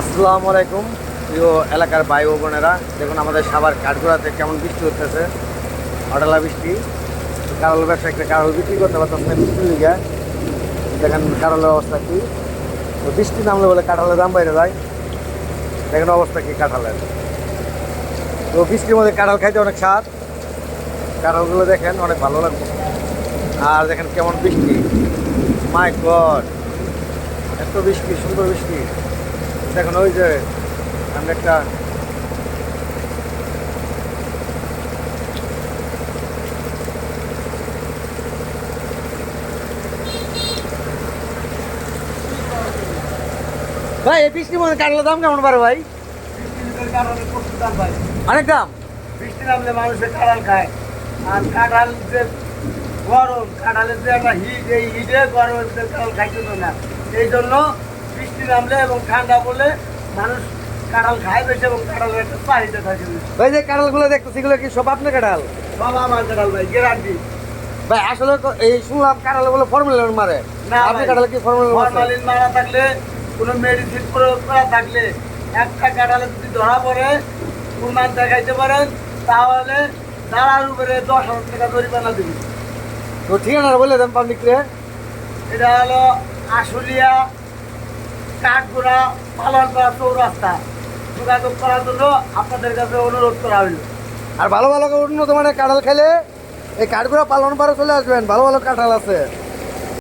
আসসালামু আলাইকুম, প্রিয় এলাকার ও বোনেরা। দেখুন, আমাদের সাবার কাঠগোড়াতে কেমন বৃষ্টি হতেছে অডালা বৃষ্টি। কারল ব্যবসা একটা কারল বিক্রি করতে পারতেছে না বৃষ্টির লিগে দেখেন, কারলের অবস্থা কি? তো বৃষ্টি নামলে বলে কাঁঠালের দাম বাইরে যায়। দেখেন, অবস্থা কি কাঁঠালের। তো বৃষ্টির মধ্যে কাঁঠাল খাইতে অনেক স্বাদ। কাঁঠালগুলো দেখেন, অনেক ভালো লাগবে আর দেখেন, কেমন বৃষ্টি। মাই গড এত বৃষ্টি, সুন্দর বৃষ্টি। দেখুন ওই যে আমরা একটা ভাই, এই বৃষ্টির মধ্যে কাটলে দাম কেমন পারে ভাই? অনেক দাম? বৃষ্টি নামলে মানুষের কাঁঠাল খায়। আর কাঁঠাল যে গরম, কাঁঠালের যে একটা হিট, এই হিটে গরমের কাঁঠাল খাইতে না। এই জন্য বৃষ্টি নামলে এবং ঠান্ডা পড়লে মানুষ কাঁঠাল খায় বেশি এবং কাঁঠালের একটা চাহিদা থাকে। ভাই যে কাঁঠালগুলো দেখতেছি এগুলো কি সব আপনার কাঁঠাল? সব আমার কাঁঠাল ভাই গ্যারান্টি ভাই আসলে এই শুনলাম কাঁঠাল বলে ফর্মুলা মারে। না আপনি কাঁঠাল কি ফর্মুলা মারে ফরমালিন মারা থাকলে কোনো মেডিসিন প্রয়োগ করা থাকলে একটা কাঁঠালে যদি ধরা পড়ে প্রমাণ দেখাইতে পারেন তাহলে দাঁড়ার উপরে দশ হাজার টাকা জরিমানা দিবি। তো ঠিকানা বলে দেন পাবলিকরে এটা হলো আশুলিয়া কাঠগোড়া পালনপাড়া চৌরাস্তা। যোগাযোগ করার জন্য আপনাদের কাছে অনুরোধ করা হইল। আর ভালো ভালো উন্নত মানের কাঁঠাল খেলে এই কাঠগুলো পালন পারে চলে আসবেন। ভালো ভালো কাঁঠাল আছে।